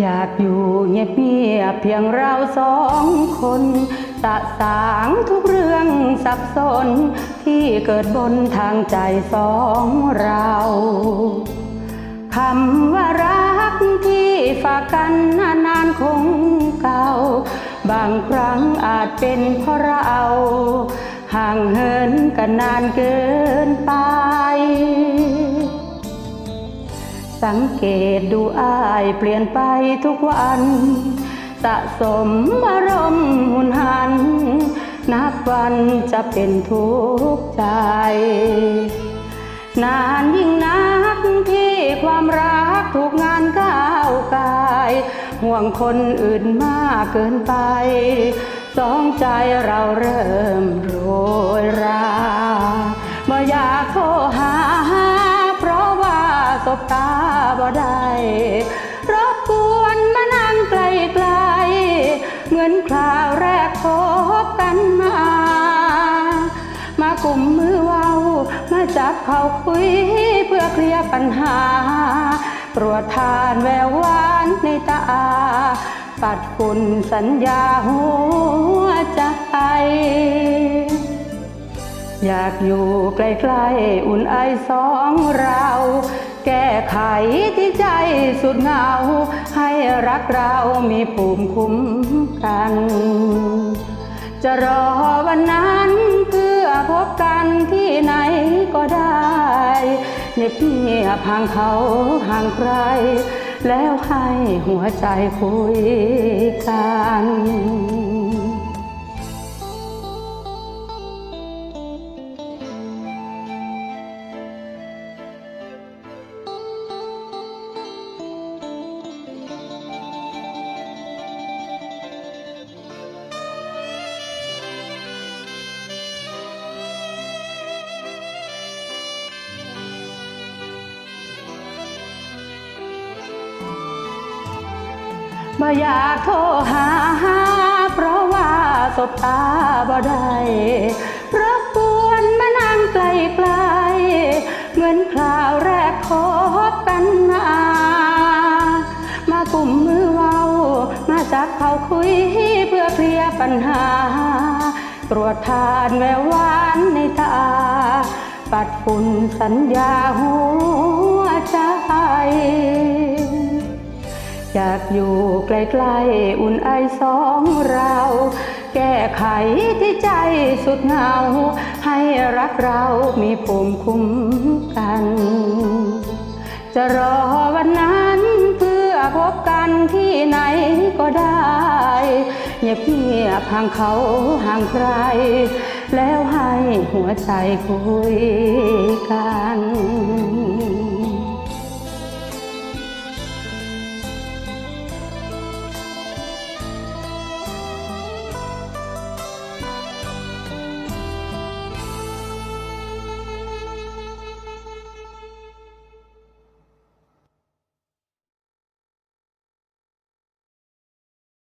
อยากอยู่เงียบเงียเพียงเราสองคนสะสางทุกเรื่องสับสน ที่เกิดบนทางใจสองเราคำว่ารักที่ฝากกันนานๆคงเก่า บางครั้งอาจเป็นเพราะเรา ห่างเหินกันนานเกินไป สังเกตดูอายเปลี่ยนไปทุกวัน สะสมอารมณ์หุนหัน นับวันจะเป็นทุกข์ใจ นานยิ่งนักที่ความรักถูกงานก้าวกาย ห่วงคนอื่นมากเกินไป สองใจเราเริ่มโร กลุ่มมือเว้า มาจับเขาคุยเพื่อเคลียร์ปัญหาตรวจทานแววหวานในตา ปัดฝุ่นสัญญาหัวใจอยากอยู่ใกล้ๆอุ่นไอสองเรา แก้ไขที่ใจสุดเหงา ให้รักเรามีภูมิคุ้มกัน จะรอวันนั้นเพื่ อพบกันที่ไหนก็ได้เงียบเงียบห่างเขาห่างใครแล้วให้หัวใจคุยกัน บ่อยากโทรหา เพราะว่าสบตาบ่ได้รบกวนมานั่งไกลๆเหมือนคราวแรกพบกันมา มากลุ่มมือเว้า มาจับเขาคุยเพื่อเคลียร์ปัญหา ตรวจทานแววหวานในตา ปัดฝุ่นสัญญาหัวใจ อยากอยู่ใกล้ๆอุ่นไอสองเรา แก้ไขที่ใจสุดเหงา ให้รักเรามีภูมิคุ้มกัน จะรอวันนั้นเพื่อพบกันที่ไหนก็ได้เงียบเงียบห่างเขาห่างใครแล้วให้หัวใจคุยกัน